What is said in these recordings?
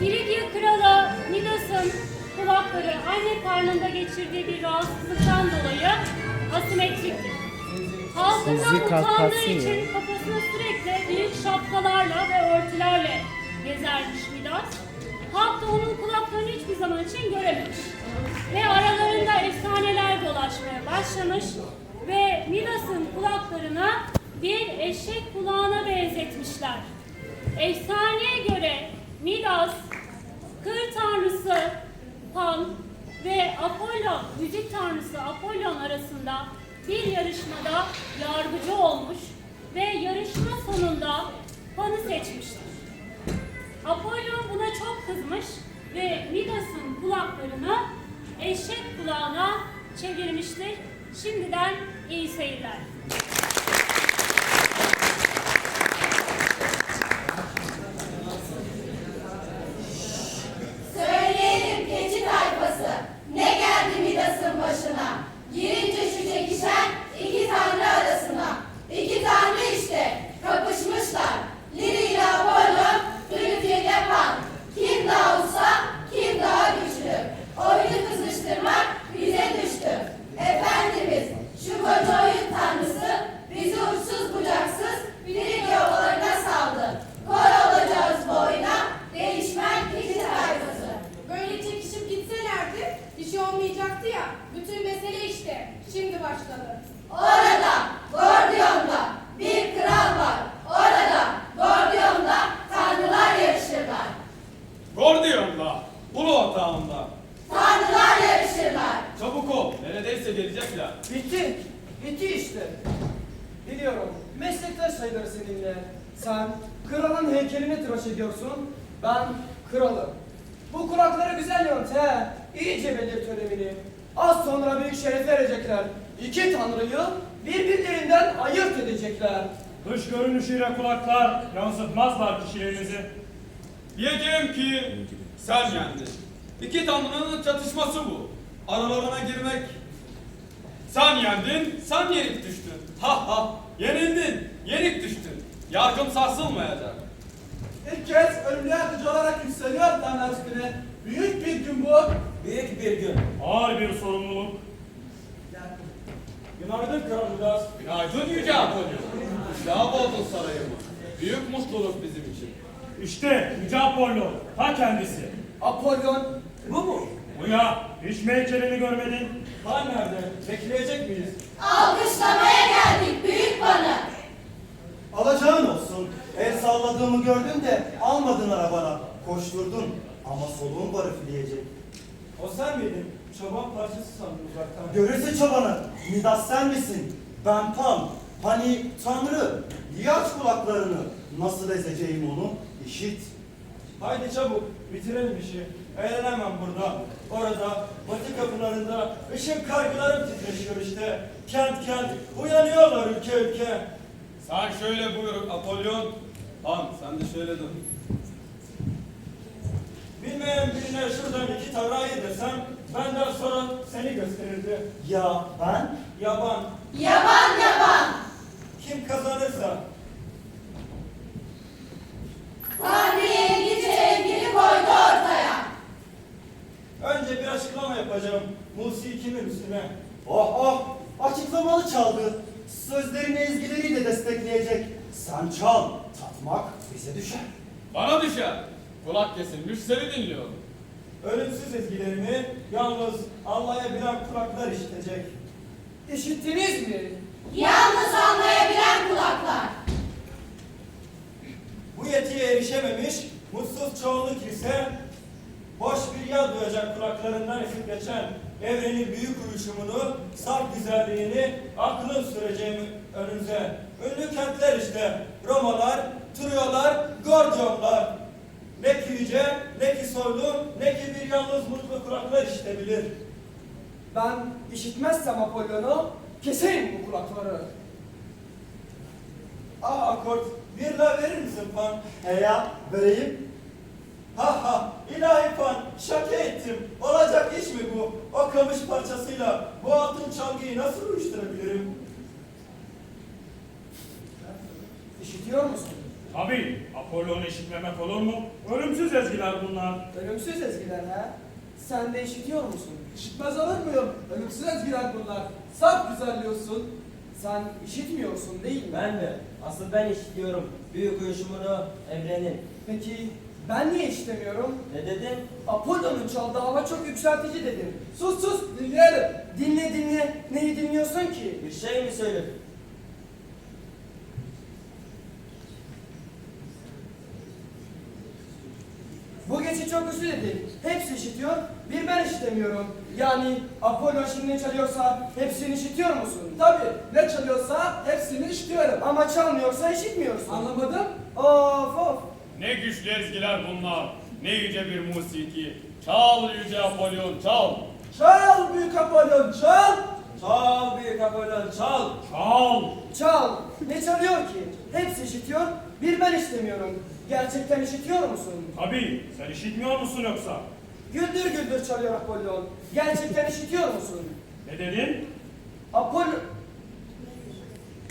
Frigya kralı Midas'ın kulakları anne karnında geçirdiği bir rahatsızlıktan dolayı asimetriktir. Halkından utandığı için ya. kafasına sürekli büyük şapkalarla ve örtülerle gezermiş Midas. Halk da onun kulaklarını hiçbir zaman için görememiş. Ve aralarında efsaneler dolaşmaya başlamış ve Midas'ın kulaklarına bir eşek kulağına benzetmişler. Efsaneye göre Midas, kır tanrısı Pan ve Apollon, müzik tanrısı Apollon arasında bir yarışmada yargıcı olmuş ve yarışma sonunda Pan'ı seçmiştir. Apollon buna çok kızmış ve Midas'ın kulaklarını eşek kulağına çevirmiştir. Şimdiden iyi seyirler. Bir şey olmayacaktı ya. Bütün mesele işte. Şimdi başladı. Orada, Gordion'da bir kral var. Orada, Gordion'da tanrılar yarışırlar. Gordion'da, ulu otağında. Tanrılar yarışırlar. Çabuk ol, neredeyse gelecekler. Bitti. Bitti işte. Biliyorum. Meslektaş sayılır seninle. Sen kralın heykelini tıraş ediyorsun. Ben kralım. Bu kulakları güzel yont he. İyice belirt önemini. Az sonra büyük şeref verecekler. İki tanrıyı birbirlerinden ayırt edecekler. Dış görünüşüyle kulaklar yansıtmazlar kişilerinizi. Diyeceğim ki sen yendin. İki tanrının çatışması bu. Aralarına girmek. Sen yendin, sen yenik düştün. Ha ha, yenildin, yenik düştün. Yargım sarsılmayacak. İlk kez ölümlü yardımcı olarak yükseliyor Tanrı üstüne. Büyük bir gün bu. Büyük bir gün. Ağır bir sorumluluk. Günaydın Kral Midas. Günaydın Yüce Apollo. Daha bozdun sarayımı. Büyük mutluluk bizim için. İşte Yüce Apollo, ta kendisi. Apollon bu mu? Bu ya, hiç mi heykelini görmedin? Han nerede? Bekleyecek miyiz? Alkışlamaya geldik büyük bana. Alacağın olsun. El salladığımı gördün de almadın arabana. Koşturdun ama soluğun var üfleyecek. O sen miydin? Çoban parçası sandım uzaktan. Görürse çobanı. Midas sen misin? Ben Pan. Hani Tanrı. Aç kulaklarını. Nasıl ezeceğim onu? İşit. Haydi çabuk bitirelim işi. Eğlenemem burada. Orada batı kapılarında ışın kargılarım titreşiyor işte. Kent kent uyanıyorlar ülke ülke. Sen şöyle buyur Apollon. Han sen de şöyle dön. Birine şuradan iki tarayı desem benden sonra seni gösterirdi. Ya ben? Yaban Yaban yaban. kim kazanırsa Tanrı'ya ilgi sevgili koydu ortaya. önce bir açıklama yapacağım. Musikimin üstüne. Oh oh. Açıklamalı çaldı. Sözlerini ezgileriyle destekleyecek. Sen çal. Tatmak bize düşer. Bana düşer. Kulak kesilmiş seni dinliyorum. Ölümsüz ezgilerimi yalnız anlayabilen kulaklar işitecek. İşittiniz mi? Yalnız anlayabilen kulaklar. Bu yetiye erişememiş, mutsuz çoğunluk ise boş bir yal duyacak kulaklarından esip geçen evrenin büyük uyuşumunu, saf güzelliğini aklın süreceğimi önünüze. Ünlü kentler işte, Romalar, Troyalar, Gordionlar. Ne ki yüce, ne ki soylu, ne ki bir yalnız mutlu kulaklar işitebilir. Ben işitmezsem Apollon'u keserim bu kulakları. Ah akort, bir la verir misin pan? He ya vereyim. Ha ha, ilahi pan, şaka ettim. Olacak iş mi bu? O kamış parçasıyla bu altın çalgıyı nasıl uyuşturabilirim? İşitiyor musun? Tabii, Apollon'u işitmemek olur mu? Ölümsüz ezgiler bunlar. Ölümsüz ezgiler ha? Sen de işitiyor musun? İşitmez olur muyum? Ölümsüz ezgiler bunlar. Saf güzelliyorsun. Sen işitmiyorsun değil mi? Ben mi? Asıl ben işitiyorum. Büyük uyuşumunu evrenin. Peki ben niye işitemiyorum? Ne dedin? Apollo'nun çaldığı hava çok yükseltici dedin. Sus sus dinleyelim. Dinle dinle. Neyi dinliyorsun ki? Bir şey mi söyledin? Geçi çok güçlü dedin. Hepsi işitiyor. Bir ben işitemiyorum. Yani Apollo şimdi ne çalıyorsa hepsini işitiyor musun? Tabii ne çalıyorsa hepsini işitiyorum. Ama çalmıyorsa işitmiyorsun. Anlamadım. Of of. Ne güçlü ezgiler bunlar. Ne yüce bir musiki. Çal yüce Apollon, çal. Çal büyük Apollon çal. Çal büyük Apollon çal. Çal. Çal. Ne çalıyor ki? Hepsi işitiyor. Bir ben işitemiyorum. Gerçekten işitiyor musun? Tabii, sen işitmiyor musun yoksa? Güldür güldür çalıyor Apollon. Gerçekten işitiyor musun? Ne dedin? Apollo...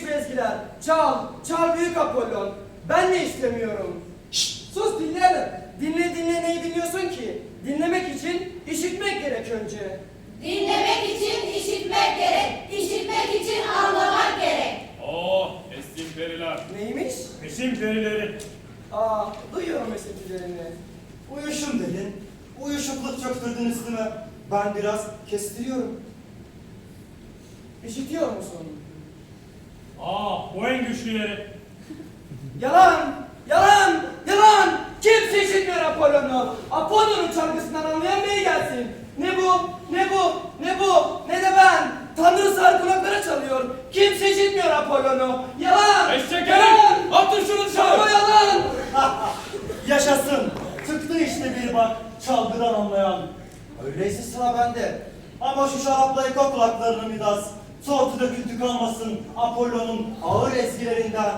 Ezgiler, çal, çal büyük Apollon. Ben de istemiyorum. Sus Ben biraz kestiriyorum. İşitiyor musun? Ah, bu en güçlüleri. Yalan! Yalan! Yalan! Kimse işitmiyor Apollon'u. Apollon'un çalgısından anlayan biri gelsin. Ne bu? Ne bu? Ne bu? Ne de ben? Tanrı sar kulaklara çalıyor. Kimse işitmiyor Apollon'u. Yalan! Eşek Yalan! Atın şunu Ama dışarı! yalan! Yaşasın. Tıktı işte bir bak çalgıdan anlayan. Öyleyse sıra bende. Ama şu şarapla yıka kulaklarını Midas. Tortu döküntü kalmasın Apollon'un ağır ezgilerinden.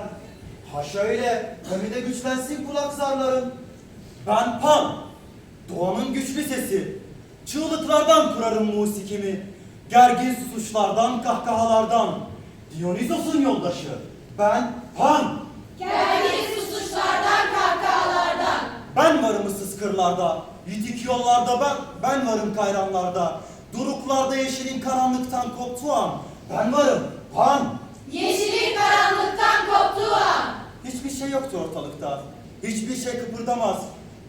Ha şöyle, hem de güçlensin kulak zarların. Ben Pan, doğanın güçlü sesi. Çığlıklardan kurarım musikimi. Gergin susuşlardan, kahkahalardan. Dionysos'un yoldaşı. Ben Pan. Gergin susuşlardan kahkahalardan. Ben varım ıssız kırlarda, yitik yollarda ben, ben varım kayranlarda. Duruklarda yeşilin karanlıktan koptuğu an, ben varım, pan. Yeşilin karanlıktan koptuğu an. Hiçbir şey yoktu ortalıkta, hiçbir şey kıpırdamaz.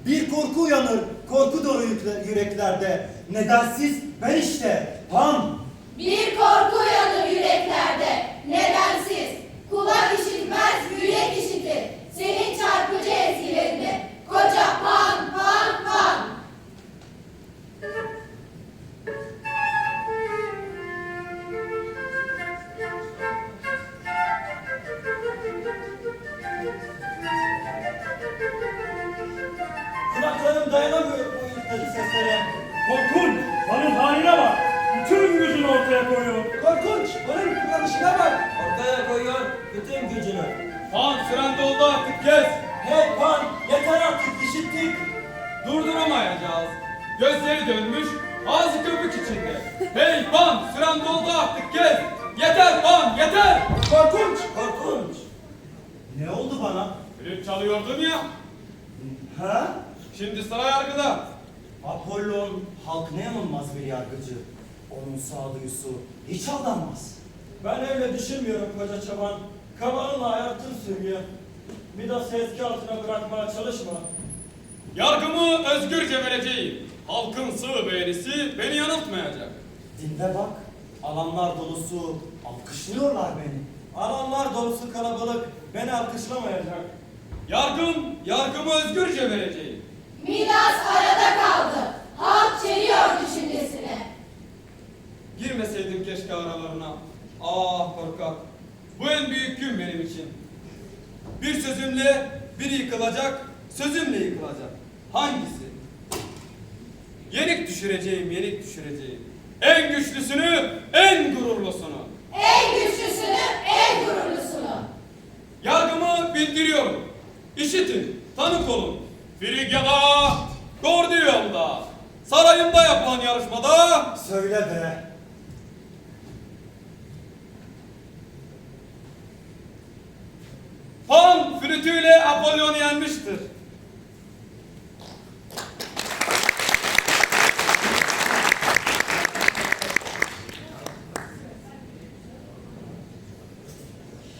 Bir korku uyanır, korku dolu yüreklerde. Nedensiz ben işte, pan. Bir korku uyanır yüreklerde. Nedensiz. Kulak işitmez, yürek işitir. Senin çarpıcı ezgilerini. Dayanamıyor bu ürkteki seslere. Korkun! Hanın haline bak! Bütün gücünü ortaya koyuyor. Korkunç. Onun kullanışına bak. Ortaya koyuyor bütün gücünü. Pan süren doldu artık kes. Hey pan, yeter artık işittik. Durduramayacağız. Gözleri dönmüş, ağzı köpük içinde. Hey Pan süren doldu artık kes. Yeter Pan yeter. Korkunç. Korkunç. Ne oldu bana? Flüt çalıyordun ya. Ha? Şimdi sıra yargıda. Apollon halkına yanılmaz bir yargıcı. Onun sağduyusu hiç aldanmaz. Ben öyle düşünmüyorum koca çoban. Kabanınla hayatın sürüyor. Midas'ı eski altına bırakmaya çalışma. Yargımı özgürce vereceğim. Halkın sığ beğenisi beni yanıltmayacak. Dinle bak, alanlar dolusu alkışlıyorlar beni. Alanlar dolusu kalabalık beni alkışlamayacak. Yargım, yargımı özgürce vereceğim. Midas arada kaldı. Halk çeliyor düşüncesine. Girmeseydim keşke aralarına. Ah korkak. Bu en büyük gün benim için. Bir sözümle biri yıkılacak, sözümle yıkılacak. Hangisi? Yenik düşüreceğim, yenik düşüreceğim. En güçlüsünü, en gururlusunu. En güçlüsünü, en gururlusunu. Yargımı bildiriyorum. İşitin, tanık olun. Frigya'da, Gordiyon'da, sarayımda yapılan yarışmada Söyle be. Pan flüt gütüyle Apollon'u yenmiştir.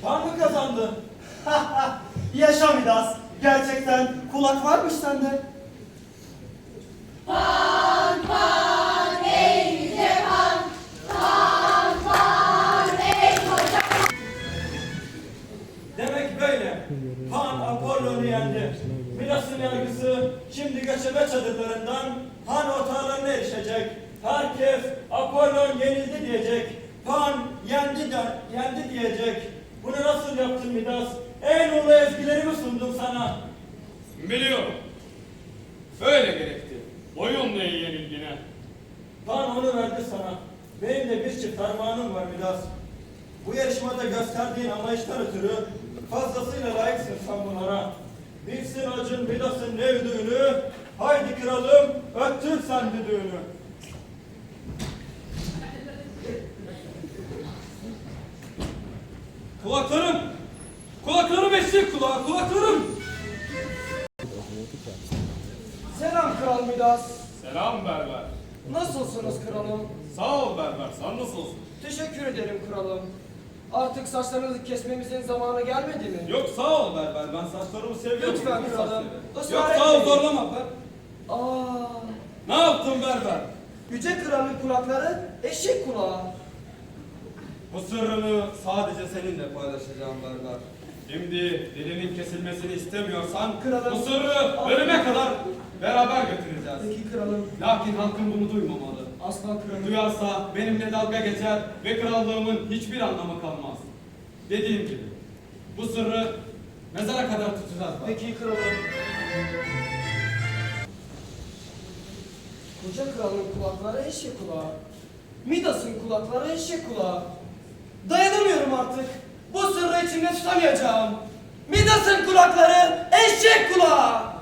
Pan mı kazandı? Yaşa Midas. Gerçekten kulak varmış sende. Pan pan ey yüce pan. Pan pan ey koca Demek böyle. Pan Apollon'u yendi. Midas'ın yargısı şimdi göçebe çadırlarından Han otağlarına erişecek. Herkes Apollon yenildi diyecek. Pan yendi de, yendi diyecek. Bunu nasıl yaptın Midas? En ulu ezgilerimi sundum sana. Biliyorum. Böyle gerekti. Boyun ne yenilgine. Pan onu verdi sana. Benim de bir çift armağanım var Midas. Bu yarışmada gösterdiğin anlayıştan ötürü fazlasıyla layıksın sen bunlara. Bilsin acın Midas'ın ne ödüğünü, haydi kralım öttür sen düdüğünü. Kulaklarım! Kulaklarım eşek kulağı, kulaklarım! Selam Kral Midas. Selam berber. Nasılsınız kralım? Sağ ol berber. Sen nasılsın? Teşekkür ederim kralım. Artık saçlarınızı kesmemizin zamanı gelmedi mi? Yok sağ ol berber, ben saçlarımı seviyorum. Lütfen kralım. Israr Yok sağ ol etmeyin. zorlama. Aa, Ne yaptın berber? Yüce Kral'ın kulakları eşek kulağı. Bu sırrını sadece seninle paylaşacağım berber. Şimdi dilinin kesilmesini istemiyorsan Kralım. bu sırrı ölüme kadar beraber götüreceğiz. Peki kralım. Lakin halkın bunu duymamalı. Asla kralım. Duyarsa benimle dalga geçer ve krallığımın hiçbir anlamı kalmaz. Dediğim gibi bu sırrı mezara kadar tutacağız. bak. Peki kralım. Koca kralın kulakları eşek kulağı. Midas'ın kulakları eşek kulağı. Dayanamıyorum artık. Bu sırrı içimde tutamayacağım. Midas'ın kulakları eşek kulağı.